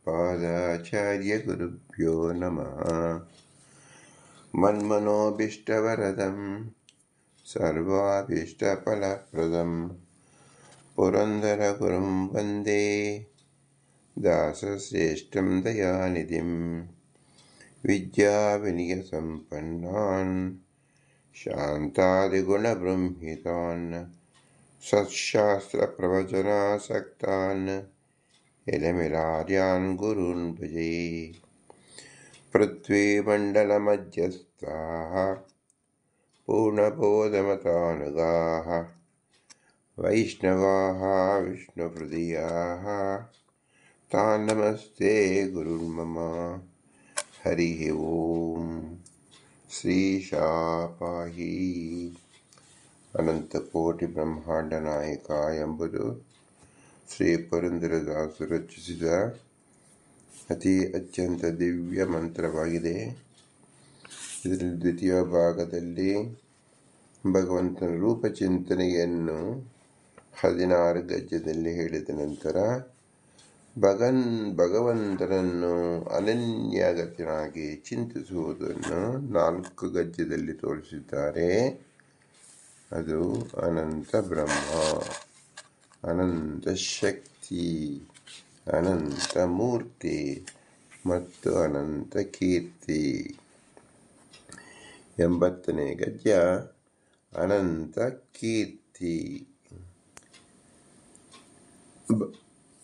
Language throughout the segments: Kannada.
श्रीमदानन्दतीर्थभगवत्पादाचार्यगुरुभ्यो नमः। मन्मनोभीष्टवरदं सर्वाभीष्टफलप्रदं। पुरन्दरगुरुं वन्दे दासश्रेष्ठं दयानिधिं। विद्याविनयसम्पन्नान् शान्तादिगुणबृंहितान् सत्शास्त्रप्रवचनासक्तान् इलमिरार्यान् गुरून् भुजे पृथ्वीमण्डलमध्यस्थाः पूर्णबोधमतानुगाः। वैष्णवाः विष्णुहृदयाः तान् नमस्ते गुरुन् मम हरिः ॐ श्रीशापाही। अनन्तकोटिब्रह्माण्डनायिकायं बुधु ಶ್ರೀ ಪುರಂದರದಾಸರು ರಚಿಸಿದ ಅತಿ ಅತ್ಯಂತ ದಿವ್ಯ ಮಂತ್ರವಾಗಿದೆ. ಇದರಲ್ಲಿ ದ್ವಿತೀಯ ಭಾಗದಲ್ಲಿ ಭಗವಂತನ ರೂಪಚಿಂತನೆಯನ್ನು ಹದಿನಾರು ಗಜ್ಜದಲ್ಲಿ ಹೇಳಿದ ನಂತರ, ಭಗನ್ ಭಗವಂತನನ್ನು ಅನನ್ಯಗತನಾಗಿ ಚಿಂತಿಸುವುದನ್ನು ನಾಲ್ಕು ಗಜ್ಜದಲ್ಲಿ ತೋರಿಸಿದ್ದಾರೆ. ಅದು ಅನಂತ ಬ್ರಹ್ಮ. ಅನಂತ ಶಕ್ತಿ, ಅನಂತ ಮೂರ್ತಿ ಮತ್ತು ಅನಂತ ಕೀರ್ತಿ. ಎಂಬತ್ತನೇ ಗದ್ಯ, ಅನಂತ ಕೀರ್ತಿ.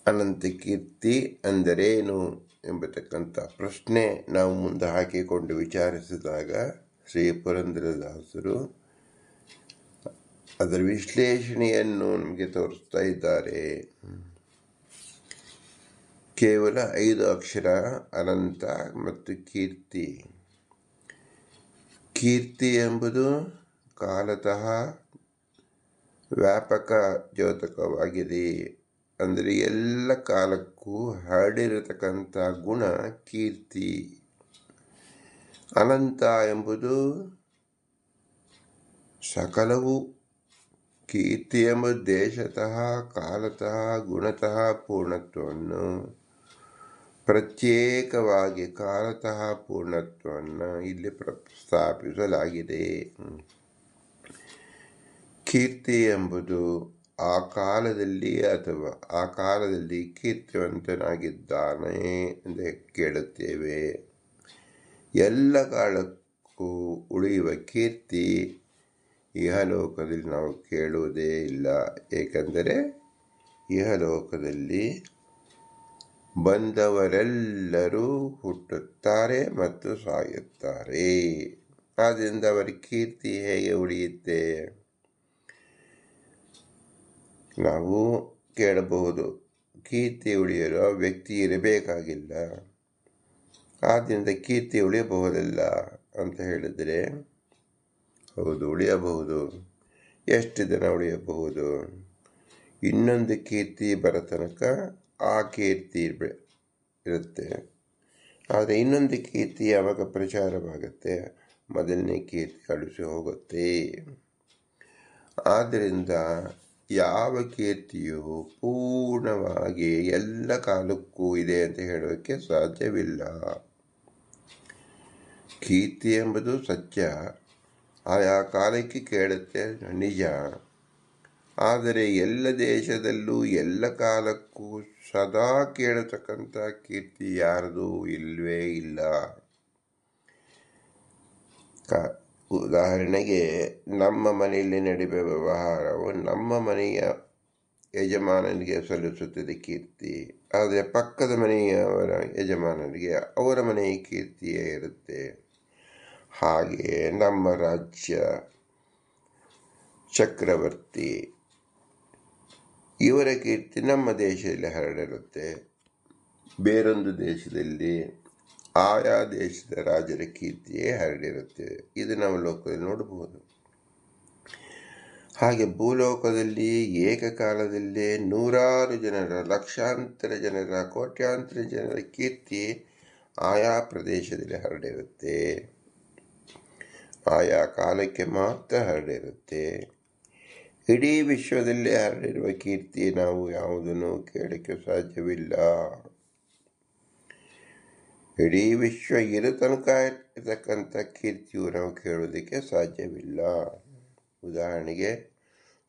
ಅನಂತ ಕೀರ್ತಿ ಅಂದರೇನು ಎಂಬತಕ್ಕಂಥ ಪ್ರಶ್ನೆ ನಾವು ಮುಂದೆ ಹಾಕಿಕೊಂಡು ವಿಚಾರಿಸಿದಾಗ ಶ್ರೀ ಪುರಂದರದಾಸರು ಅದರ ವಿಶ್ಲೇಷಣೆಯನ್ನು ನಮಗೆ ತೋರಿಸ್ತಾ ಇದ್ದಾರೆ. ಕೇವಲ ಐದು ಅಕ್ಷರ, ಅನಂತ ಮತ್ತು ಕೀರ್ತಿ. ಕೀರ್ತಿ ಎಂಬುದು ಕಾಲತಃ ವ್ಯಾಪಕ ಜ್ಯೋತಕವಾಗಿದೆ ಅಂದರೆ ಎಲ್ಲ ಕಾಲಕ್ಕೂ ಹರಡಿರತಕ್ಕಂಥ ಗುಣ ಕೀರ್ತಿ. ಅನಂತ ಎಂಬುದು ಸಕಲವು ಕೀರ್ತಿ ಎಂಬ ದೇಶತಃ, ಕಾಲತಃ, ಗುಣತಃ, ಪೂರ್ಣತ್ವವನ್ನು. ಪ್ರತ್ಯೇಕವಾಗಿ ಕಾಲತಃ, ಪೂರ್ಣತ್ವವನ್ನು ಇಲ್ಲಿ ಪ್ರಸ್ತಾಪಿಸಲಾಗಿದೆ ಕೀರ್ತಿ ಎಂಬುದು ಆ ಕಾಲದಲ್ಲಿ ಅಥವಾ ಆ ಕಾಲದಲ್ಲಿ ಕೀರ್ತಿವಂತನಾಗಿದ್ದಾನೆ ಎಂದು ಕೇಳುತ್ತೇವೆ. ಎಲ್ಲ ಕಾಲಕ್ಕೂ ಉಳಿಯುವ ಕೀರ್ತಿ ಇಹಲೋಕದಲ್ಲಿ ನಾವು ಕೇಳುವುದೇ ಇಲ್ಲ. ಏಕೆಂದರೆ ಇಹಲೋಕದಲ್ಲಿ ಬಂದವರೆಲ್ಲರೂ ಹುಟ್ಟುತ್ತಾರೆ ಮತ್ತು ಸಾಯುತ್ತಾರೆ. ಆದ್ದರಿಂದ ಅವರ ಕೀರ್ತಿ ಹೇಗೆ ಉಳಿಯುತ್ತೆ? ನಾವು ಕೇಳಬಹುದು. ಕೀರ್ತಿ ಉಳಿಯಲು ವ್ಯಕ್ತಿ ಇರಬೇಕಾಗಿಲ್ಲ. ಆದ್ದರಿಂದ ಕೀರ್ತಿ ಉಳಿಯಬಹುದಲ್ಲ ಅಂತ ಹೇಳಿದರೆ ಹೌದು ಉಳಿಯಬಹುದು. ಎಷ್ಟು ದಿನ ಉಳಿಯಬಹುದು? ಇನ್ನೊಂದು ಕೀರ್ತಿ ಬರೋ ತನಕ ಆ ಕೀರ್ತಿ ಇರುತ್ತೆ. ಆದರೆ ಇನ್ನೊಂದು ಕೀರ್ತಿ ಯಾವಾಗ ಪ್ರಚಾರವಾಗುತ್ತೆ? ಮೊದಲನೇ ಕೀರ್ತಿ ಕಳಿಸಿ ಹೋಗುತ್ತೆ. ಆದ್ದರಿಂದ ಯಾವ ಕೀರ್ತಿಯು ಪೂರ್ಣವಾಗಿ ಎಲ್ಲ ಕಾಲಕ್ಕೂ ಇದೆ ಅಂತ ಹೇಳೋಕ್ಕೆ ಸಾಧ್ಯವಿಲ್ಲ. ಕೀರ್ತಿ ಎಂಬುದು ಸತ್ಯ. ಆಯಾ ಕಾಲಕ್ಕೆ ಕೇಳುತ್ತೆ, ನಿಜ. ಆದರೆ ಎಲ್ಲ ದೇಶದಲ್ಲೂ ಎಲ್ಲ ಕಾಲಕ್ಕೂ ಸದಾ ಕೇಳತಕ್ಕಂಥ ಕೀರ್ತಿ ಯಾರದು ಇಲ್ಲವೇ ಇಲ್ಲ. ಕ, ಉದಾಹರಣೆಗೆ ನಮ್ಮ ಮನೆಯಲ್ಲಿ ನಡೆಯುವ ವ್ಯವಹಾರವು ನಮ್ಮ ಮನೆಯ ಯಜಮಾನನಿಗೆ ಸಲ್ಲಿಸುತ್ತದೆ ಕೀರ್ತಿ, ಆದರೆ ಪಕ್ಕದ ಮನೆಯವರ ಯಜಮಾನನಿಗೆ ಅವರ ಮನೆಯ ಕೀರ್ತಿಯೇ ಇರುತ್ತೆ. ಹಾಗೆ ನಮ್ಮ ರಾಜ್ಯ ಚಕ್ರವರ್ತಿ. ಇವರ ಕೀರ್ತಿ ನಮ್ಮ ದೇಶದಲ್ಲಿ ಹರಡಿರುತ್ತೆ. ಬೇರೊಂದು ದೇಶದಲ್ಲಿ ಆಯಾ ದೇಶದ ರಾಜರ ಕೀರ್ತಿಯೇ ಹರಡಿರುತ್ತೆ. ಇದು ನಾವು ಲೋಕದಲ್ಲಿ ನೋಡಬಹುದು. ಹಾಗೆ ಭೂಲೋಕದಲ್ಲಿ ಏಕಕಾಲದಲ್ಲಿ ನೂರಾರು ಜನರ, ಲಕ್ಷಾಂತರ ಜನರ, ಕೋಟ್ಯಾಂತರ ಜನರ ಕೀರ್ತಿ ಆಯಾ ಪ್ರದೇಶದಲ್ಲಿ ಹರಡಿರುತ್ತೆ. ಆಯಾ ಕಾಲಕ್ಕೆ ಮಾತ್ರ ಹರಡಿರುತ್ತೆ. ಇಡೀ ವಿಶ್ವದಲ್ಲಿ ಹರಡಿರುವ ಕೀರ್ತಿ ನಾವು ಯಾವುದನ್ನು ಕೇಳಕ್ಕೆ ಸಾಧ್ಯವಿಲ್ಲ. ಇಡೀ ವಿಶ್ವ ಇರೋ ತನಕ ಇರತಕ್ಕಂಥ ಕೀರ್ತಿಯು ನಾವು ಕೇಳೋದಕ್ಕೆ ಸಾಧ್ಯವಿಲ್ಲ. ಉದಾಹರಣೆಗೆ,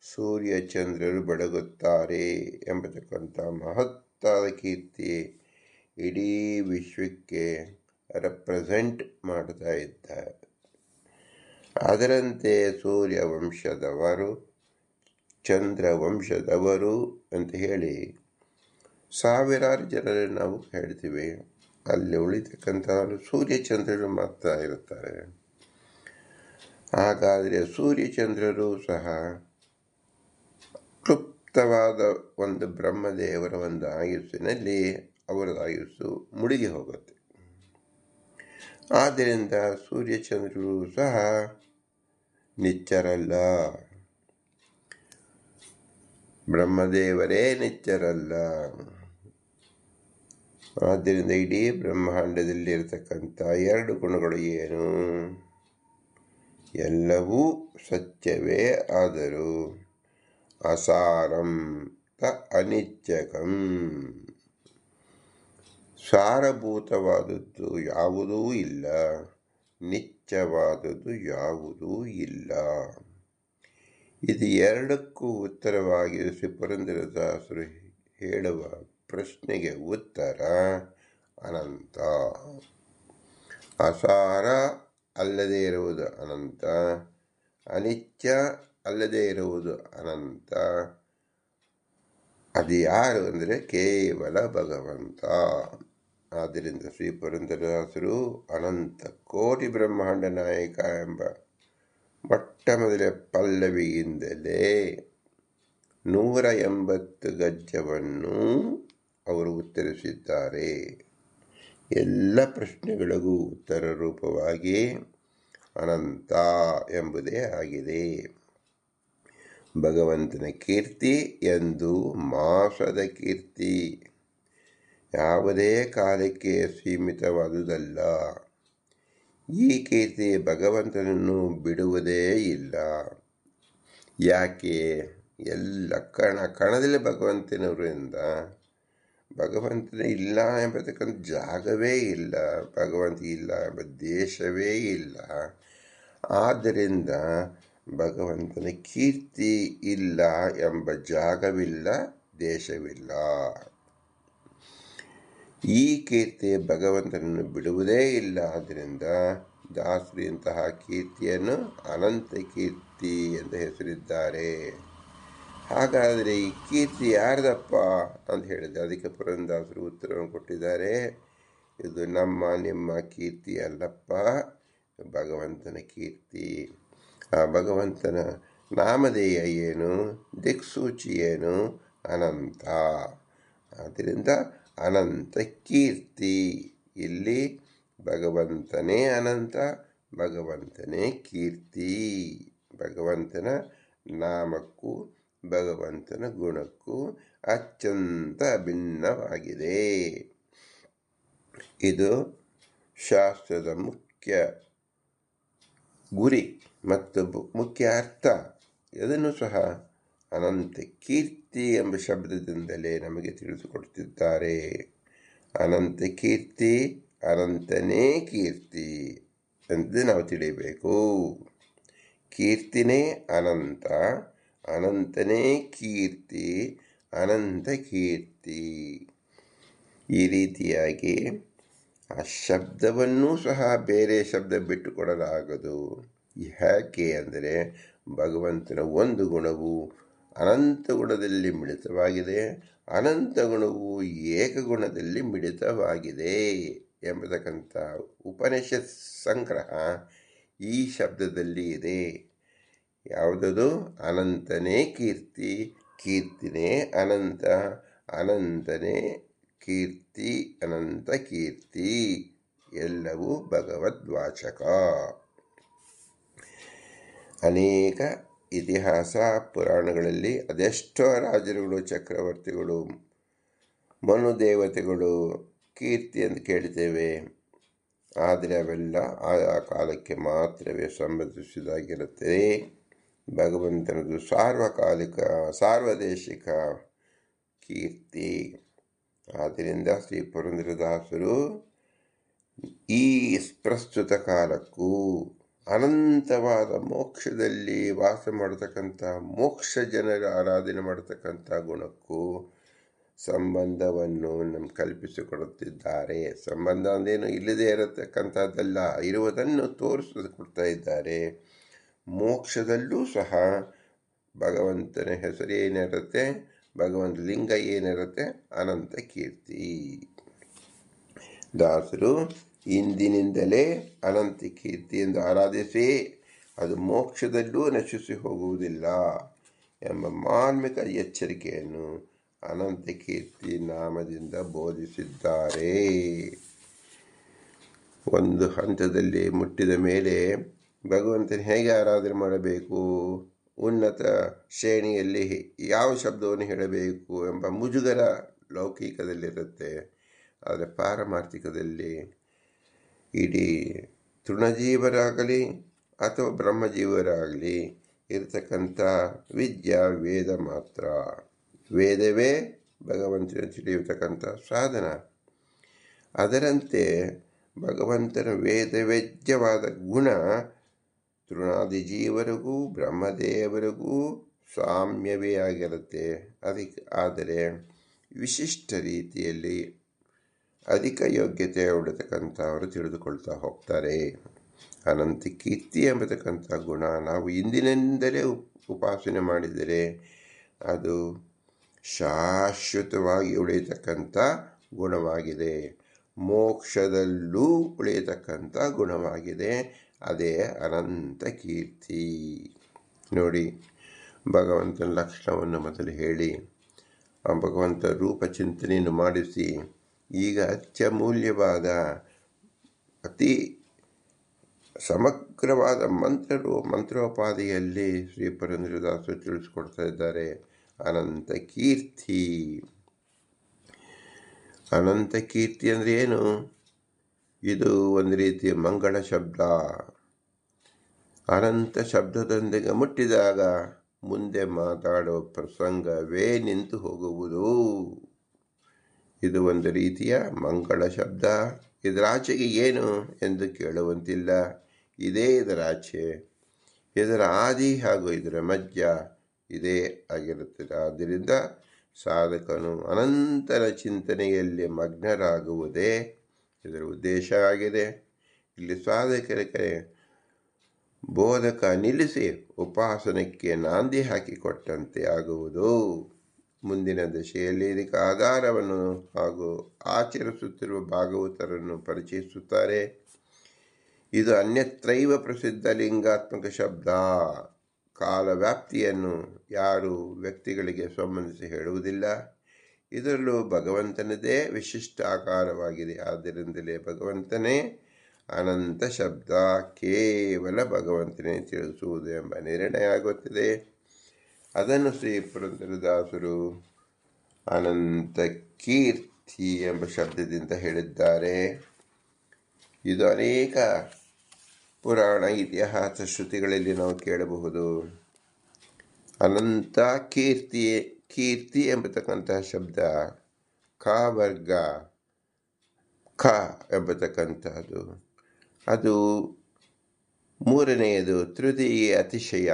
ಸೂರ್ಯ ಚಂದ್ರರು ಬೆಳಗುತ್ತಾರೆ ಎಂಬತಕ್ಕಂಥ ಮಹತ್ತಾದ ಕೀರ್ತಿ ಇಡೀ ವಿಶ್ವಕ್ಕೆ ರೆಪ್ರೆಸೆಂಟ್ ಮಾಡ್ತಾ ಇದ್ದಾರೆ. ಅದರಂತೆ ಸೂರ್ಯ ವಂಶದವರು ಚಂದ್ರ ವಂಶದವರು ಅಂತ ಹೇಳಿ ಸಾವಿರಾರು ಜನರನ್ನು ನಾವು ಹೇಳ್ತೀವಿ. ಅಲ್ಲಿ ಉಳಿತಕ್ಕಂಥವರು ಸೂರ್ಯಚಂದ್ರರು ಮಾತ್ರ ಇರುತ್ತಾರೆ. ಹಾಗಾದರೆ ಸೂರ್ಯಚಂದ್ರರು ಸಹ ಕ್ಲುಪ್ತವಾದ ಒಂದು ಬ್ರಹ್ಮದೇವರ ಒಂದು ಆಯುಸ್ಸಿನಲ್ಲಿ ಅವರ ಆಯುಸ್ಸು ಮುಳುಗಿ ಹೋಗುತ್ತೆ. ಆದ್ದರಿಂದ ಸೂರ್ಯಚಂದ್ರರು ಸಹ ನಿಚ್ಚರಲ್ಲ. ಬ್ರಹ್ಮದೇವರೇ ನಿಚ್ಚರಲ್ಲ. ಆದ್ದರಿಂದ ಇಡೀ ಬ್ರಹ್ಮಾಂಡದಲ್ಲಿ ಇರತಕ್ಕಂಥ ಎರಡು ಗುಣಗಳು ಏನು? ಎಲ್ಲವೂ ಸತ್ಯವೇ ಆದರೂ ಅಸಾರಂ ತ ಅನಿತ್ಯಕಂ ಸಾರಭೂತವಾದದ್ದು ಯಾವುದೂ ಇಲ್ಲ. ನಿತ್ಯವಾದದ್ದು ಯಾವುದೂ ಇಲ್ಲ. ಇದು ಎರಡಕ್ಕೂ ಉತ್ತರವಾಗಿ ಪುರಂದರದಾಸರು ಹೇಳುವ ಪ್ರಶ್ನೆಗೆ ಉತ್ತರ ಅನಂತ. ಅಸಾರ ಅಲ್ಲದೇ ಇರುವುದು ಅನಂತ. ಅನಿತ್ಯ ಅಲ್ಲದೇ ಇರುವುದು ಅನಂತ. ಅದು ಯಾರು ಅಂದರೆ ಕೇವಲ ಭಗವಂತ. ಆದ್ದರಿಂದ ಶ್ರೀ ಪುರಂದರದಾಸರು ಅನಂತ ಕೋಟಿ ಬ್ರಹ್ಮಾಂಡ ನಾಯಕ ಎಂಬ ಮೊಟ್ಟ ಮೊದಲ ಪಲ್ಲವಿಯಿಂದಲೇ ನೂರ ಎಂಬತ್ತು ಗಜ್ಜವನ್ನು ಅವರು ಉತ್ತರಿಸಿದ್ದಾರೆ. ಎಲ್ಲ ಪ್ರಶ್ನೆಗಳಿಗೂ ಉತ್ತರ ರೂಪವಾಗಿ ಅನಂತ ಎಂಬುದೇ ಆಗಿದೆ. ಭಗವಂತನ ಕೀರ್ತಿ ಎಂದು ಮಾಸದ ಕೀರ್ತಿ ಯಾವುದೇ ಕಾಲಕ್ಕೆ ಸೀಮಿತವಾದುದಲ್ಲ. ಈ ಕೀರ್ತಿ ಭಗವಂತನನ್ನು ಬಿಡುವುದೇ ಇಲ್ಲ. ಯಾಕೆ? ಎಲ್ಲ ಕಣ, ಕಣದಲ್ಲಿ ಭಗವಂತನವರಿಂದ ಭಗವಂತನ ಇಲ್ಲ ಎಂಬತಕ್ಕಂಥ ಜಾಗವೇ ಇಲ್ಲ, ಭಗವಂತ ಇಲ್ಲ ಎಂಬ ದೇಶವೇ ಇಲ್ಲ. ಆದ್ದರಿಂದ ಭಗವಂತನ ಕೀರ್ತಿ ಇಲ್ಲ ಎಂಬ ಜಾಗವಿಲ್ಲ, ದೇಶವಿಲ್ಲ. ಈ ಕೀರ್ತಿ ಭಗವಂತನನ್ನು ಬಿಡುವುದೇ ಇಲ್ಲ. ಆದ್ದರಿಂದ ದಾಸರು ಇಂತಹ ಕೀರ್ತಿಯನ್ನು ಅನಂತ ಕೀರ್ತಿ ಎಂದು ಹೆಸರಿದ್ದಾರೆ. ಹಾಗಾದರೆ ಈ ಕೀರ್ತಿ ಯಾರ್ದಪ್ಪ ಅಂತ ಹೇಳಿದೆ ಅದಕ್ಕೆ ಪುರಂದಾಸರು ಉತ್ತರವನ್ನು ಕೊಟ್ಟಿದ್ದಾರೆ. ಇದು ನಮ್ಮ, ನಿಮ್ಮ ಕೀರ್ತಿ ಅಲ್ಲಪ್ಪ. ಭಗವಂತನ ಕೀರ್ತಿ. ಆ ಭಗವಂತನ ನಾಮಧೇಯ ಏನು? ದಿಕ್ಸೂಚಿ ಏನು? ಅನಂತ. ಆದ್ದರಿಂದ ಅನಂತ ಕೀರ್ತಿ ಇಲ್ಲಿ ಭಗವಂತನೇ ಅನಂತ, ಭಗವಂತನೇ ಕೀರ್ತಿ. ಭಗವಂತನ ನಾಮಕ್ಕೂ, ಭಗವಂತನ ಗುಣಕ್ಕೂ ಅತ್ಯಂತ ಭಿನ್ನವಾಗಿದೆ. ಇದು ಶಾಸ್ತ್ರದ ಮುಖ್ಯ ಗುರಿ ಮತ್ತು ಮುಖ್ಯ ಅರ್ಥ. ಇದನ್ನು ಸಹ ಅನಂತ ಕೀರ್ತಿ ಎಂಬ ಶಬ್ದದಿಂದಲೇ ನಮಗೆ ತಿಳಿಸಿಕೊಡ್ತಿದ್ದಾರೆ ಅನಂತ ಕೀರ್ತಿ ಅನಂತನೇ ಕೀರ್ತಿ ಎಂದು ನಾವು ತಿಳಿಯಬೇಕು. ಕೀರ್ತಿನೇ ಅನಂತ, ಅನಂತನೇ ಕೀರ್ತಿ, ಅನಂತ ಕೀರ್ತಿ. ಈ ರೀತಿಯಾಗಿ ಆ ಶಬ್ದವನ್ನೂ ಸಹ ಬೇರೆ ಶಬ್ದ ಬಿಟ್ಟುಕೊಡಲಾಗದು. ಯಾಕೆ ಅಂದರೆ ಭಗವಂತನ ಒಂದು ಗುಣವು ಅನಂತ ಗುಣದಲ್ಲಿ ಮಿಳಿತವಾಗಿದೆ. ಅನಂತ ಗುಣವು ಏಕಗುಣದಲ್ಲಿ ಮಿಳಿತವಾಗಿದೆ ಎಂಬತಕ್ಕಂಥ ಉಪನಿಷತ್ ಸಂಗ್ರಹ ಈ ಶಬ್ದದಲ್ಲಿ ಇದೆ. ಯಾವುದದು? ಅನಂತನೇ ಕೀರ್ತಿ, ಕೀರ್ತಿನೇ ಅನಂತ, ಅನಂತನೇ ಕೀರ್ತಿ, ಅನಂತ ಕೀರ್ತಿ, ಎಲ್ಲವೂ ಭಗವದ್ವಾಚಕ. ಅನೇಕ ಇತಿಹಾಸ, ಪುರಾಣಗಳಲ್ಲಿ ಅದೆಷ್ಟೋ ರಾಜರುಗಳು, ಚಕ್ರವರ್ತಿಗಳು, ಮನುದೇವತೆಗಳು, ಕೀರ್ತಿ ಎಂದು ಕೇಳ್ತೇವೆ. ಆದರೆ ಅವೆಲ್ಲ ಆಯಾ ಕಾಲಕ್ಕೆ ಮಾತ್ರವೇ ಸಂಬಂಧಿಸಿದಾಗಿರುತ್ತದೆ ಭಗವಂತನದು ಸಾರ್ವಕಾಲಿಕ, ಸಾರ್ವದೇಶಿಕ ಕೀರ್ತಿ. ಆದ್ದರಿಂದ ಶ್ರೀ ಪುರಂದರದಾಸರು ಈ ಪ್ರಸ್ತುತ ಕಾಲಕ್ಕೂ ಅನಂತವಾದ ಮೋಕ್ಷದಲ್ಲಿ ವಾಸ ಮಾಡತಕ್ಕಂಥ ಮೋಕ್ಷ ಜನರ ಆರಾಧನೆ ಮಾಡತಕ್ಕಂಥ ಗುಣಕ್ಕೂ ಸಂಬಂಧವನ್ನು ನಮ್ಮ ಕಲ್ಪಿಸಿಕೊಡುತ್ತಿದ್ದಾರೆ. ಸಂಬಂಧ ಅಂದೇನು ಇಲ್ಲದೇ ಇರತಕ್ಕಂಥದ್ದಲ್ಲ, ಇರುವುದನ್ನು ತೋರಿಸಿಕೊಡ್ತಾ ಇದ್ದಾರೆ. ಮೋಕ್ಷದಲ್ಲೂ ಸಹ ಭಗವಂತನ ಹೆಸರು ಏನಿರುತ್ತೆ? ಭಗವಂತ ಲಿಂಗ ಏನಿರುತ್ತೆ? ಅನಂತ ಕೀರ್ತಿ. ದಾಸರು ಇಂದಿನಿಂದಲೇ ಅನಂತ ಕೀರ್ತಿಯೆಂದು ಆರಾಧಿಸಿ ಅದು ಮೋಕ್ಷದಲ್ಲೂ ನಶಿಸಿ ಹೋಗುವುದಿಲ್ಲ ಎಂಬ ಮಾರ್ಮಿಕ ಎಚ್ಚರಿಕೆಯನ್ನು ಅನಂತ ಕೀರ್ತಿ ನಾಮದಿಂದ ಬೋಧಿಸಿದ್ದಾರೆ. ಒಂದು ಹಂತದಲ್ಲಿ ಮುಟ್ಟಿದ ಮೇಲೆ ಭಗವಂತನ ಹೇಗೆ ಆರಾಧನೆ ಮಾಡಬೇಕು? ಉನ್ನತ ಶ್ರೇಣಿಯಲ್ಲಿ ಯಾವ ಶಬ್ದವನ್ನು ಹೇಳಬೇಕು ಎಂಬ ಮುಜುಗರ ಲೌಕಿಕದಲ್ಲಿರುತ್ತೆ. ಆದರೆ ಪಾರಮಾರ್ಥಿಕದಲ್ಲಿ ಇಡೀ ತೃಣಜೀವರಾಗಲಿ ಅಥವಾ ಬ್ರಹ್ಮಜೀವರಾಗಲಿ ಇರತಕ್ಕಂಥ ವಿದ್ಯಾ, ವೇದ ಮಾತ್ರ. ವೇದವೇ ಭಗವಂತನ ತಿಳಿಯತಕ್ಕಂಥ ಸಾಧನ. ಅದರಂತೆ ಭಗವಂತನ ವೇದವೇದ್ಯವಾದ ಗುಣ ತೃಣಾದಿ ಜೀವರಿಗೂ ಬ್ರಹ್ಮದೇವರಿಗೂ ಸಾಮ್ಯವೇ ಆಗಿರುತ್ತೆ. ಅದಕ್ಕೆ, ಆದರೆ ವಿಶಿಷ್ಟ ರೀತಿಯಲ್ಲಿ ಅಧಿಕ ಯೋಗ್ಯತೆ ಉಳಿತಕ್ಕಂಥವರು ತಿಳಿದುಕೊಳ್ತಾ ಹೋಗ್ತಾರೆ. ಅನಂತ ಕೀರ್ತಿ ಎಂಬತಕ್ಕಂಥ ಗುಣ ನಾವು ಇಂದಿನಿಂದಲೇ ಉಪಾಸನೆ ಮಾಡಿದರೆ ಅದು ಶಾಶ್ವತವಾಗಿ ಉಳಿಯತಕ್ಕಂಥ ಗುಣವಾಗಿದೆ. ಮೋಕ್ಷದಲ್ಲೂ ಉಳಿಯತಕ್ಕಂಥ ಗುಣವಾಗಿದೆ. ಅದೇ ಅನಂತ ಕೀರ್ತಿ. ನೋಡಿ, ಭಗವಂತನ ಲಕ್ಷಣವನ್ನು ಮೊದಲು ಹೇಳಿ, ಆ ಭಗವಂತ ರೂಪ ಚಿಂತನೆಯನ್ನು ಮಾಡಿಸಿ ಈಗ ಅತ್ಯಮೂಲ್ಯವಾದ ಅತಿ ಸಮಗ್ರವಾದ ಮಂತ್ರರು ಮಂತ್ರೋಪಾದಿಯಲ್ಲಿ ಶ್ರೀ ಪುರಂದ್ರದಾಸರು ತಿಳಿಸ್ಕೊಡ್ತಾ ಇದ್ದಾರೆ. ಅನಂತ ಕೀರ್ತಿ. ಅನಂತ ಕೀರ್ತಿ ಅಂದರೆ ಏನು? ಇದು ಒಂದು ರೀತಿಯ ಮಂಗಳ ಶಬ್ದ. ಅನಂತ ಶಬ್ದದೊಂದಿಗೆ ಮುಟ್ಟಿದಾಗ ಮುಂದೆ ಮಾತಾಡುವ ಪ್ರಸಂಗವೇ ನಿಂತು ಹೋಗುವುದು. ಇದು ಒಂದು ರೀತಿಯ ಮಂಗಳ ಶಬ್ದ. ಇದರಾಚೆಗೆ ಏನು ಎಂದು ಕೇಳುವಂತಿಲ್ಲ. ಇದೇ ಇದರಾಚೆ. ಇದರ ಆದಿ ಹಾಗೂ ಇದರ ಮಧ್ಯ ಇದೇ ಆಗಿರುತ್ತದೆ. ಆದ್ದರಿಂದ ಸಾಧಕನು ಅನಂತರ ಚಿಂತನೆಯಲ್ಲಿ ಮಗ್ನರಾಗುವುದೇ ಇದರ ಉದ್ದೇಶ ಆಗಿದೆ. ಇಲ್ಲಿ ಸಾಧಕರಿಗೆ ಬೋಧಕ ನಿಲ್ಲಿಸಿ ಉಪಾಸನಕ್ಕೆ ನಾಂದಿ ಹಾಕಿಕೊಟ್ಟಂತೆ ಆಗುವುದು. ಮುಂದಿನ ದಶೆಯಲ್ಲಿ ಇದಕ್ಕೆ ಆಧಾರವನ್ನು ಹಾಗೂ ಆಚರಿಸುತ್ತಿರುವ ಭಾಗವತರನ್ನು ಪರಿಚಯಿಸುತ್ತಾರೆ. ಇದು ಅನ್ಯತ್ರೈವ ಪ್ರಸಿದ್ಧ ಲಿಂಗಾತ್ಮಕ ಶಬ್ದ. ಕಾಲ ವ್ಯಾಪ್ತಿಯನ್ನು ಯಾರು ವ್ಯಕ್ತಿಗಳಿಗೆ ಸಂಬಂಧಿಸಿ ಹೇಳುವುದಿಲ್ಲ. ಇದರಲ್ಲೂ ಭಗವಂತನದೇ ವಿಶಿಷ್ಟ ಆಕಾರವಾಗಿದೆ. ಆದ್ದರಿಂದಲೇ ಭಗವಂತನೇ ಅನಂತ ಶಬ್ದ. ಕೇವಲ ಭಗವಂತನೇ ತಿಳಿಸುವುದು ಎಂಬ ನಿರ್ಣಯ ಆಗುತ್ತದೆ. ಅದನ್ನು ಶ್ರೀ ಪುರಂದರದಾಸರು ಅನಂತ ಕೀರ್ತಿ ಎಂಬ ಶಬ್ದದಿಂದ ಹೇಳಿದ್ದಾರೆ. ಇದು ಅನೇಕ ಪುರಾಣ ಇತಿಹಾಸ ಶ್ರುತಿಗಳಲ್ಲಿ ನಾವು ಕೇಳಬಹುದು. ಅನಂತ ಕೀರ್ತಿ ಕೀರ್ತಿ ಎಂಬತಕ್ಕಂತಹ ಶಬ್ದ, ಕ ವರ್ಗ, ಖ ಎಂಬತಕ್ಕಂಥದ್ದು ಅದು ಮೂರನೆಯದು ತೃತೀಯ ಅತಿಶಯ.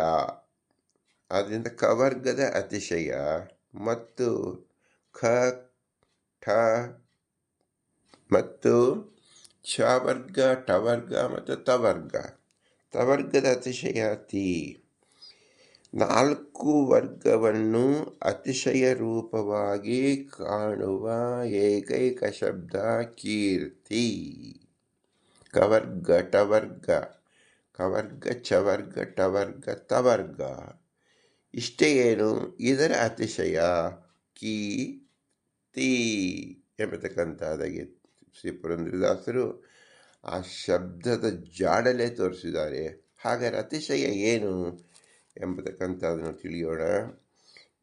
ಆದ್ದರಿಂದ ಕವರ್ಗದ ಅತಿಶಯ ಮತ್ತು ಖ, ಠ ಮತ್ತು ಛವರ್ಗ ಟವರ್ಗ ಮತ್ತು ತವರ್ಗ. ತವರ್ಗದ ಅತಿಶಯ ತಿ ನಾಲ್ಕು ವರ್ಗವನ್ನು ಅತಿಶಯ ರೂಪವಾಗಿ ಕಾಣುವ ಏಕೈಕ ಶಬ್ದ ಕೀರ್ತಿ. ಕವರ್ಗ ಟವರ್ಗ ಕವರ್ಗ ಚವರ್ಗ ಟವರ್ಗ ತವರ್ಗ. ಇಷ್ಟೇ ಏನು ಇದರ ಅತಿಶಯ ಕೀ ತಿ ಎಂಬತಕ್ಕಂಥದ್ದಾಗಿ ಶ್ರೀ ಪುರಂದ್ರದಾಸರು ಆ ಶಬ್ದದ ಜಾಡಲೇ ತೋರಿಸಿದ್ದಾರೆ. ಹಾಗಾದ್ರೆ ಅತಿಶಯ ಏನು ಎಂಬತಕ್ಕಂಥದ್ದನ್ನು ತಿಳಿಯೋಣ.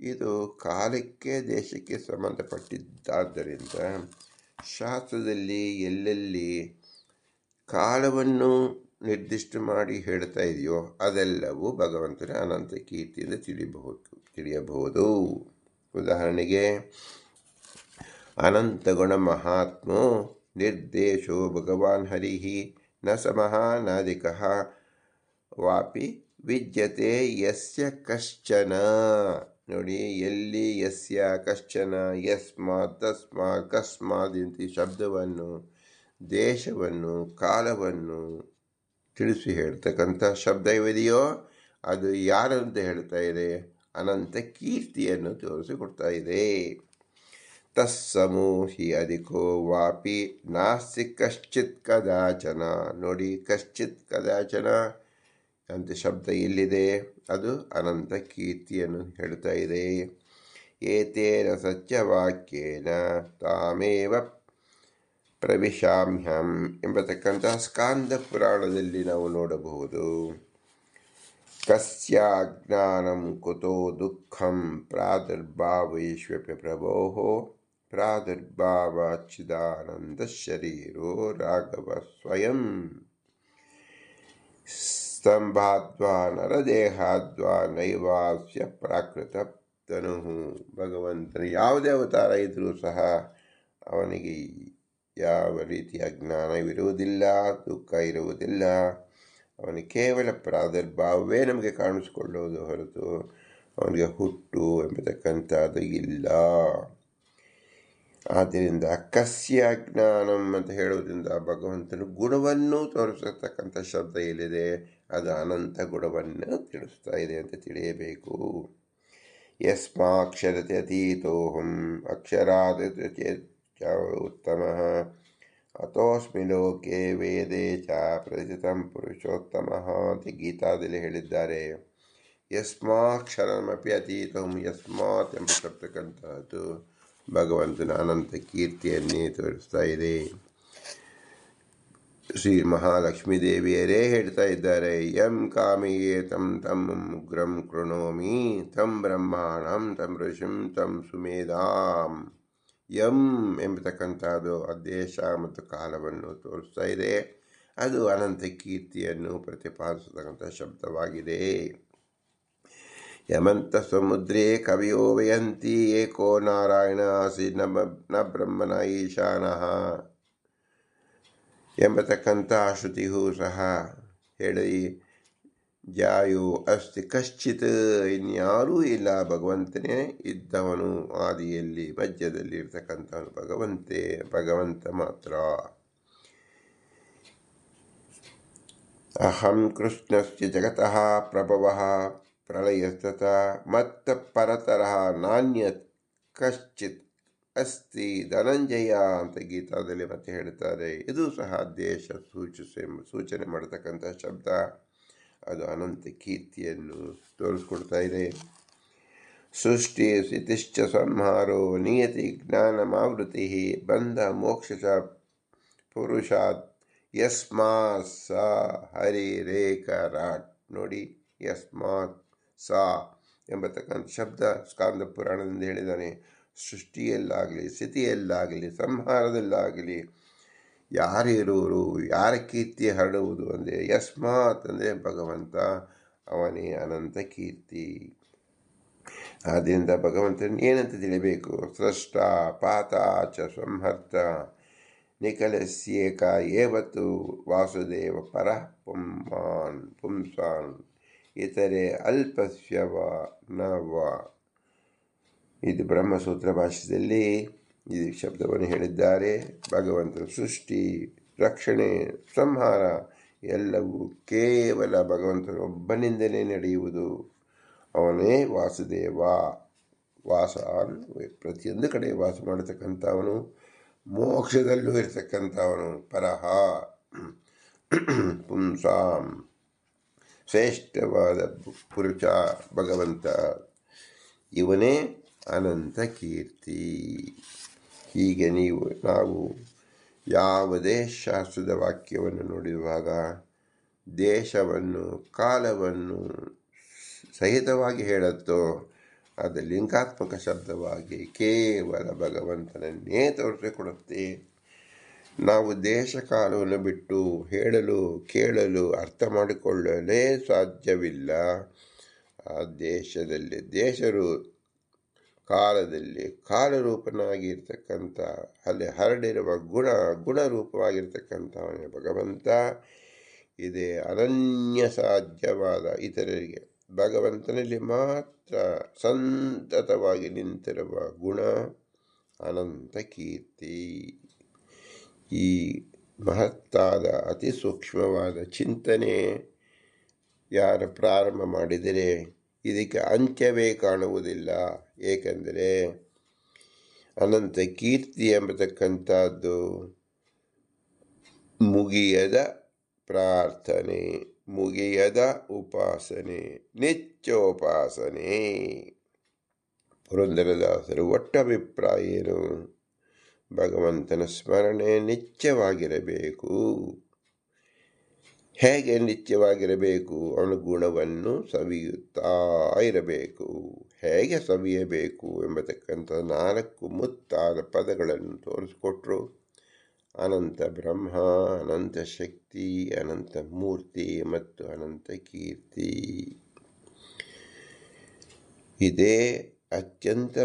ಇದು ಕಾಲಕ್ಕೆ ದೇಶಕ್ಕೆ ಸಂಬಂಧಪಟ್ಟಿದ್ದಾದ್ದರಿಂದ ಶಾಸ್ತ್ರದಲ್ಲಿ ಎಲ್ಲೆಲ್ಲಿ ಕಾಲವನ್ನು ನಿರ್ದಿಷ್ಟ ಮಾಡಿ ಹೇಳ್ತಾ ಇದೆಯೋ ಅದೆಲ್ಲವೂ ಭಗವಂತನ ಅನಂತ ಕೀರ್ತಿಯಿಂದ ತಿಳಿಯಬಹುದು ತಿಳಿಯಬಹುದು. ಉದಾಹರಣೆಗೆ, ಅನಂತಗುಣ ಮಹಾತ್ಮೋ ನಿರ್ದೇಶೋ ಭಗವಾನ್ ಹರಿಹಿ ನ ಸಮಃ ವಾಪಿ ವಿದ್ಯತೆ ಯಸ್ಯ ಕಶ್ಚನ. ನೋಡಿ, ಎಲ್ಲಿ ಯಸ್ಯ ಕಶ್ಚನ, ಯಸ್ಮಾತ್, ತಸ್ಮಾತ್, ಕಸ್ಮಾತ್ ಇಂತಿ ಶಬ್ದವನ್ನು, ದೇಶವನ್ನು, ಕಾಲವನ್ನು ತಿಳಿಸಿ ಹೇಳ್ತಕ್ಕಂಥ ಶಬ್ದ ಇವಿದೆಯೋ ಅದು ಯಾರಂತ ಹೇಳ್ತಾ ಇದೆ? ಅನಂತ ಕೀರ್ತಿಯನ್ನು ತೋರಿಸಿಕೊಡ್ತಾ ಇದೆ. ತಸ್ಸಮೂಹಿ ಅಧಿಕೋ ವಾಪಿ ನಾಸ್ತಿ ಕಶ್ಚಿತ್ ಕದಾಚನ. ನೋಡಿ ಕಶ್ಚಿತ್ ಕದಾಚನ. ಅಂತ ಶಬ್ದ ಇಲ್ಲಿದೆ ಅದು ಅನಂತ ಕೀರ್ತಿಯನ್ನು ಹೇಳ್ತಾ ಇದೆ. ಏತೇನ ಸತ್ಯವಾಕ್ಯೇನ ತಾಮೇವ ಪ್ರವಿಶಾಮ್ಯಂ ಎಂಬತಕ್ಕಂತಹ ಸ್ಕಾಂದ ಪುರಾಣದಲ್ಲಿ ನಾವು ನೋಡಬಹುದು. ಕಸ್ಯಾಜ್ಞಾನಂ ಕುತೋ ದುಃಖಂ ಪ್ರಾದುರ್ಭಾವೈಶ್ವಪ್ಯ ಪ್ರಭೋ ಪ್ರಾದುರ್ಭಾವಚ್ಚಿದಾನಂದ ಶರೀರೋ ರಾಘವ ಸ್ವಯಂ. ಸ್ತಂಭಾದ್ವಾ ನರದೇಹಾದ್ವಾ ನೈವಾಸ್ಯ ಪ್ರಾಕೃತ ತನು ಭಗವಂತನ ಯಾವುದೇ ಅವತಾರ ಇದ್ದರೂ ಸಹ ಅವನಿಗೆ ಯಾವ ರೀತಿಯ ಜ್ಞಾನವಿರುವುದಿಲ್ಲ ದುಃಖ ಇರುವುದಿಲ್ಲ. ಅವನಿಗೆ ಕೇವಲ ಪ್ರಾದುರ್ಭಾವವೇ ನಮಗೆ ಕಾಣಿಸಿಕೊಳ್ಳುವುದು ಹೊರತು ಅವನಿಗೆ ಹುಟ್ಟು ಎಂಬತಕ್ಕಂಥದ್ದು ಇಲ್ಲ. ಆದ್ದರಿಂದ ಕಸ್ಯ ಜ್ಞಾನಂ ಅಂತ ಹೇಳುವುದರಿಂದ ಭಗವಂತನ ಗುಣವನ್ನು ತೋರಿಸತಕ್ಕಂಥ ಶಬ್ದ ಎಲ್ಲಿದೆ? ಅದು ಅನಂತ ಗುಣವನ್ನು ತಿಳಿಸ್ತಾ ಇದೆ ಅಂತ ತಿಳಿಯಬೇಕು. ಯಸ್ಮಾಕ್ಷರತೆ ಅತೀತೋಹಂ ಅಕ್ಷರಾದ ಉತ್ತಮ ಅತೋಸ್ಮಿ ಲೋಕೆ ವೇದೇ ಚ ಪ್ರಸಿತಂ ಪುರುಷೋತ್ತಮ ಅಂತ ಗೀತಾದಲ್ಲಿ ಹೇಳಿದ್ದಾರೆ। ಯಸ್ಮಾಕ್ಷರಮಪಿ ಅತೀತಂ ಯಸ್ಮಾತ್ ಎಂಬತಕ್ಕಂತಹದ್ದು ಭಗವಂತನ ಅನಂತ ಕೀರ್ತಿಯನ್ನೇ ತೋರಿಸ್ತಾ ಇದೆ। ಶ್ರೀ ಮಹಾಲಕ್ಷ್ಮೀ ದೇವಿಯರೇ ಹೇಳ್ತಾ ಇದ್ದಾರೆ, ಯಂ ಕಾಮಿಯೇ ತಂ ತಂ ಉಗ್ರಂ ಕೃಣೋಮಿ, ತಂ ಬ್ರಹ್ಮಾಣಂ ತಂ ಋಷಿಂ ತಂ ಸುಮೇಧಾಂ ಯಂ ಎಂಬತಕ್ಕಂಥದ್ದು ದೇಶ ಮತ್ತು ಕಾಲವನ್ನು ತೋರಿಸ್ತಾ ಇದೆ. ಅದು ಅನಂತ ಕೀರ್ತಿಯನ್ನು ಪ್ರತಿಪಾದಿಸತಕ್ಕಂಥ ಶಬ್ದವಾಗಿದೆ. ಯಮಂತ ಸಮುದ್ರೇ ಕವಿಯೋ ವಯಂತಿ, ಏಕೋ ನಾರಾಯಣ ಸಿ ನ ಬ್ರಹ್ಮನ ಈಶಾನಃ. ಎಂಬತಕ್ಕಂಥ ಶ್ರುತಿಯೂ ಸಹ ಹೇಳಿ ಜಾಯು ಅಸ್ತಿ ಕಶ್ಚಿತ್ ಇನ್ಯಾರೂ ಇಲ್ಲ. ಭಗವಂತನೇ ಇದ್ದವನು. ಆದಿಯಲ್ಲಿ ಮಧ್ಯದಲ್ಲಿ ಇರ್ತಕ್ಕಂಥವನು ಭಗವಂತೆ. ಭಗವಂತ ಮಾತ್ರ. ಅಹಂ ಕೃಷ್ಣಸ್ಯ ಜಗತಃ ಪ್ರಭವಃ ಪ್ರಳಯಸ್ತತ ಮತ್ತ ಪರತರಹ ನಾಣ್ಯತ್ ಕಶ್ಚಿತ್ ಅಸ್ತಿ ಧನಂಜಯ ಅಂತ ಗೀತಾದಲ್ಲಿ ಮತ್ತೆ ಹೇಳ್ತಾರೆ ಇದು ಸಹ ದೇಶ ಸೂಚಿಸ, ಸೂಚನೆ ಮಾಡತಕ್ಕಂಥ ಶಬ್ದ. ಅದು ಅನಂತ ಕೀರ್ತಿಯನ್ನು ತೋರಿಸ್ಕೊಡ್ತಾ ಇದೆ. ಸೃಷ್ಟಿ ಸ್ಥಿತಿಶ್ಚ ಸಂಹಾರೋ ನಿಯತಿ ಜ್ಞಾನಮಾವೃತಿ ಬಂಧ ಮೋಕ್ಷ ಪುರುಷಾತ್ ಯಸ್ಮಾತ್ ಸ ಹರಿ ರೇಖರಾಟ್ ನೋಡಿ, ಯಸ್ಮಾತ್ ಸಾ ಎಂಬತಕ್ಕಂಥ ಶಬ್ದ ಸ್ಕಾಂದ ಪುರಾಣದಿಂದ ಹೇಳಿದ್ದಾನೆ. ಸೃಷ್ಟಿಯಲ್ಲಾಗಲಿ, ಸ್ಥಿತಿಯಲ್ಲಾಗಲಿ, ಸಂಹಾರದಲ್ಲಾಗಲಿ ಯಾರಿರುವರು ಯಾರ ಕೀರ್ತಿ ಹರಡುವುದು ಅಂದರೆ ಯಸ್ಮಾತ್ ಅಂದರೆ ಭಗವಂತ, ಅವನೇ ಅನಂತ ಕೀರ್ತಿ. ಆದ್ದರಿಂದ ಭಗವಂತನ ಏನಂತ ತಿಳಿಬೇಕು? ಸೃಷ್ಟ, ಪಾತ ಚ ಸಂಹರ್ತ ನಿಖಲಸ್ಯೇಕ ಏವತ್ತು ವಾಸುದೇವ ಪರ ಪುಂಮಾನ್ ಪುಂಸಾನ್, ಇತರೆ ಅಲ್ಪಸ್ಯವ ನವ. ಇದು ಬ್ರಹ್ಮಸೂತ್ರ ಭಾಷೆಯಲ್ಲಿ ಈ ಶಬ್ದವನ್ನು ಹೇಳಿದ್ದಾರೆ. ಭಗವಂತನ ಸೃಷ್ಟಿ, ರಕ್ಷಣೆ, ಸಂಹಾರ ಎಲ್ಲವೂ ಕೇವಲ ಭಗವಂತನೊಬ್ಬನಿಂದಲೇ ನಡೆಯುವುದು. ಅವನೇ ವಾಸುದೇವ. ವಾಸ ಪ್ರತಿಯೊಂದು ಕಡೆ ವಾಸ ಮಾಡತಕ್ಕಂಥವನು, ಮೋಕ್ಷದಲ್ಲೂ ಇರತಕ್ಕಂಥವನು. ಪರಹ, ಪುಂಸಾಂ, ಶ್ರೇಷ್ಠವಾದ ಪುರುಷ ಭಗವಂತ. ಇವನೇ ಅನಂತ ಕೀರ್ತಿ. ಹೀಗೆ ನೀವು, ನಾವು ಯಾವುದೇ ಶಾಸ್ತ್ರದ ವಾಕ್ಯವನ್ನು ನೋಡಿರುವಾಗ ದೇಶವನ್ನು, ಕಾಲವನ್ನು ಸಹಿತವಾಗಿ ಹೇಳುತ್ತೋ, ಅದು ಲಿಂಗಾತ್ಮಕ ಶಬ್ದವಾಗಿ ಕೇವಲ ಭಗವಂತನನ್ನೇ ತೋರಿಸಿಕೊಡುತ್ತೆ. ನಾವು ದೇಶ ಕಾಲವನ್ನು ಬಿಟ್ಟು ಹೇಳಲು, ಕೇಳಲು, ಅರ್ಥ ಮಾಡಿಕೊಳ್ಳಲೇ ಸಾಧ್ಯವಿಲ್ಲ. ಆ ದೇಶದಲ್ಲಿ ದೇಶರು ಕಾಲದಲ್ಲಿ ಕಾಲರೂಪನಾಗಿರ್ತಕ್ಕಂಥ, ಅಲ್ಲಿ ಹರಡಿರುವ ಗುಣ ಗುಣರೂಪವಾಗಿರ್ತಕ್ಕಂಥ ಭಗವಂತ. ಇದೇ ಅನನ್ಯ ಸಾಧ್ಯವಾದ ಇತರರಿಗೆ ಭಗವಂತನಲ್ಲಿ ಮಾತ್ರ ಸಂತತವಾಗಿ ನಿಂತಿರುವ ಗುಣ ಅನಂತ ಕೀರ್ತಿ. ಈ ಮಹತ್ತಾದ, ಅತಿ ಸೂಕ್ಷ್ಮವಾದ ಚಿಂತನೆ ಯಾರು ಪ್ರಾರಂಭ ಮಾಡಿದರೆ ಇದಕ್ಕೆ ಅಂತ್ಯವೇ ಕಾಣುವುದಿಲ್ಲ. ಏಕೆಂದರೆ ಅನಂತ ಕೀರ್ತಿ ಎಂಬತಕ್ಕಂಥದ್ದು ಮುಗಿಯದ ಪ್ರಾರ್ಥನೆ, ಮುಗಿಯದ ಉಪಾಸನೆ, ನಿತ್ಯೋಪಾಸನೆ. ಪುರಂದರದಾಸರು ಒಟ್ಟಭಿಪ್ರಾಯ ಏನು? ಭಗವಂತನ ಸ್ಮರಣೆ ನಿತ್ಯವಾಗಿರಬೇಕು. ಹೇಗೆ ನಿತ್ಯವಾಗಿರಬೇಕು? ಅನುಗುಣವನ್ನು ಸವಿಯುತ್ತಾ ಇರಬೇಕು. ಹೇಗೆ ಸವಿಯಬೇಕು ಎಂಬತಕ್ಕಂಥ ನಾಲ್ಕು ಮುತ್ತಾದ ಪದಗಳನ್ನು ತೋರಿಸಿಕೊಟ್ರು. ಅನಂತ ಬ್ರಹ್ಮ, ಅನಂತ ಶಕ್ತಿ, ಅನಂತ ಮೂರ್ತಿ ಮತ್ತು ಅನಂತ ಕೀರ್ತಿ. ಇದೇ ಅತ್ಯಂತ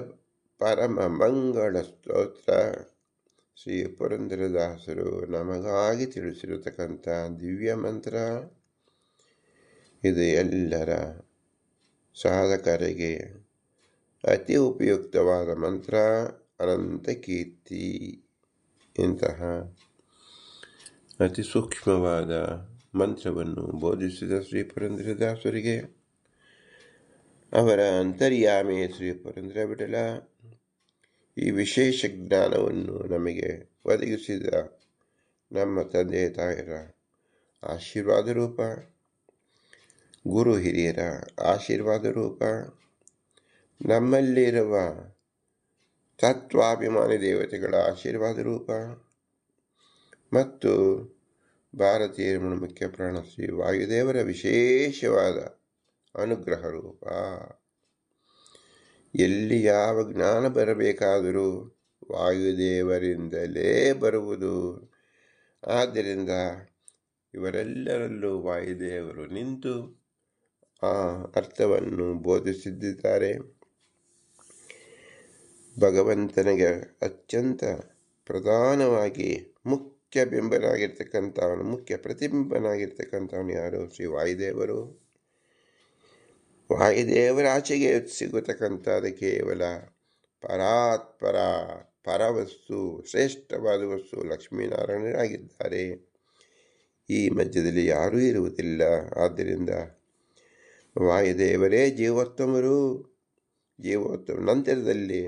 ಪರಮ ಮಂಗಳ ಸ್ತೋತ್ರ. ಶ್ರೀ ಪುರಂದರದಾಸರು ನಮಗಾಗಿ ತಿಳಿಸಿರತಕ್ಕಂಥ ದಿವ್ಯ ಮಂತ್ರ ಇದು ಎಲ್ಲರ ಸಾಧಕರಿಗೆ ಅತಿ ಉಪಯುಕ್ತವಾದ ಮಂತ್ರ ಅನಂತ ಕೀರ್ತಿ ಇಂತಹ ಅತಿ ಸೂಕ್ಷ್ಮವಾದ ಮಂತ್ರವನ್ನು ಬೋಧಿಸಿದ ಶ್ರೀ ಪುರಂದರದಾಸರಿಗೆ ಅವರ ಅಂತರ್ಯಾಮಿ ಶ್ರೀ ಪುರಂದ್ರ ಬಿಡಲ ಈ ವಿಶೇಷ ಜ್ಞಾನವನ್ನು ನಮಗೆ ಒದಗಿಸಿದ ನಮ್ಮ ತಂದೆ ತಾಯರ ಆಶೀರ್ವಾದ ರೂಪ, ಗುರು ಹಿರಿಯರ ಆಶೀರ್ವಾದ ರೂಪ, ನಮ್ಮಲ್ಲಿರುವ ತತ್ವಾಭಿಮಾನಿ ದೇವತೆಗಳ ಆಶೀರ್ವಾದ ರೂಪ ಮತ್ತು ಭಾರತೀಯ ಮುಖ್ಯ ಪ್ರಾಣ ಶ್ರೀ ವಾಯುದೇವರ ವಿಶೇಷವಾದ ಅನುಗ್ರಹ ರೂಪ. ಎಲ್ಲಿ ಯಾವ ಜ್ಞಾನ ಬರಬೇಕಾದರೂ ವಾಯುದೇವರಿಂದಲೇ ಬರುವುದು. ಆದ್ದರಿಂದ ಇವರೆಲ್ಲರಲ್ಲೂ ವಾಯುದೇವರು ನಿಂತು ಆ ಅರ್ಥವನ್ನು ಬೋಧಿಸಿದ್ದಾರೆ. ಭಗವಂತನಿಗೆ ಅತ್ಯಂತ ಪ್ರಧಾನವಾಗಿ ಮುಖ್ಯ ಬಿಂಬನಾಗಿರ್ತಕ್ಕಂಥವನು ಮುಖ್ಯ ಪ್ರತಿಬಿಂಬನಾಗಿರ್ತಕ್ಕಂಥವನು ಯಾರು? ಶ್ರೀ ವಾಯುದೇವರು. ವಾಯುದೇವರ ಆಚೆಗೆ ಸಿಗತಕ್ಕಂಥದ್ದು ಕೇವಲ ಪರಾತ್ಪರ ಪರವಸ್ತು ಶ್ರೇಷ್ಠವಾದ ವಸ್ತು ಲಕ್ಷ್ಮೀನಾರಾಯಣರಾಗಿದ್ದಾರೆ ಈ ಮಧ್ಯದಲ್ಲಿ ಯಾರೂ ಇರುವುದಿಲ್ಲ ಆದ್ದರಿಂದ ವಾಯುದೇವರೇ ಜೀವೋತ್ತಮರು ಜೀವೋತ್ತಮ ನಂತರದಲ್ಲಿ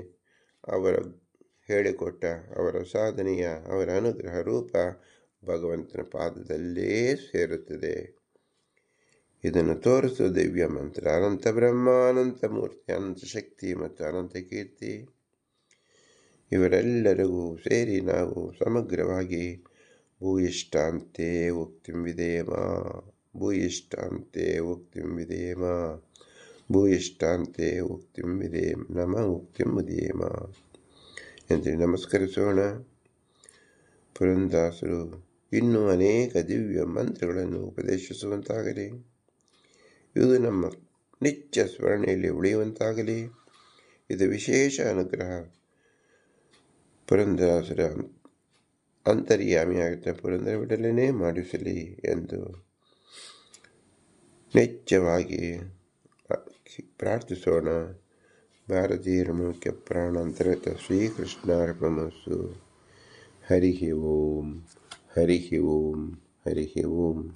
ಅವರ ಹೇಳಿಕೊಟ್ಟ ಅವರ ಸಾಧನೆಯ ಅವರ ಅನುಗ್ರಹ ರೂಪ ಭಗವಂತನ ಪಾದದಲ್ಲೇ ಸೇರುತ್ತದೆ ಇದನ್ನು ತೋರಿಸುವ ದಿವ್ಯ ಮಂತ್ರ ಅನಂತ ಬ್ರಹ್ಮ ಅನಂತ ಮೂರ್ತಿ ಅನಂತ ಶಕ್ತಿ ಮತ್ತು ಅನಂತ ಕೀರ್ತಿ ಇವರೆಲ್ಲರಿಗೂ ಸೇರಿ ನಾವು ಸಮಗ್ರವಾಗಿ ಭೂಯಿಷ್ಟಾಂತೆ ಉಕ್ತಿಂ ವಿಧೇಮ ಭೂಯಿಷ್ಟಾಂತೆ ಉಕ್ತಿಂ ವಿಧೇಮ ಭೂಯಿಷ್ಟಾಂತೆ ಉಕ್ತಿಂ ವಿಧೇಮ ನಮ ಉಕ್ತಿಂ ಉದೇಮ ಎಂದು ನಮಸ್ಕರಿಸೋಣ ಪುರಂದಾಸರು ಇನ್ನೂ ಅನೇಕ ದಿವ್ಯ ಮಂತ್ರಗಳನ್ನು ಉಪದೇಶಿಸುವಂತಾಗಲಿ ಇದು ನಮ್ಮ ನಿತ್ಯ ಸ್ಮರಣೆಯಲ್ಲಿ ಉಳಿಯುವಂತಾಗಲಿ. ಇದು ವಿಶೇಷ ಅನುಗ್ರಹ. ಪುರಂದರಾಸರ ಅಂತರ್ಯಾಮಿಯಾಗುತ್ತ ಪುರಂದರ ಬಿಡಲೇ ಮಾಡಿಸಲಿ ಎಂದು ನಿತ್ಯವಾಗಿ ಪ್ರಾರ್ಥಿಸೋಣ. ಭಾರತೀಯರ ಮುಖ್ಯ ಪ್ರಾಣಾಂತರತ ಶ್ರೀಕೃಷ್ಣಾರ್ಪಣಮಸ್ಸು ಹರಿ ಓಂ ಹರಿ ಓಂ ಹರಿ ಓಂ.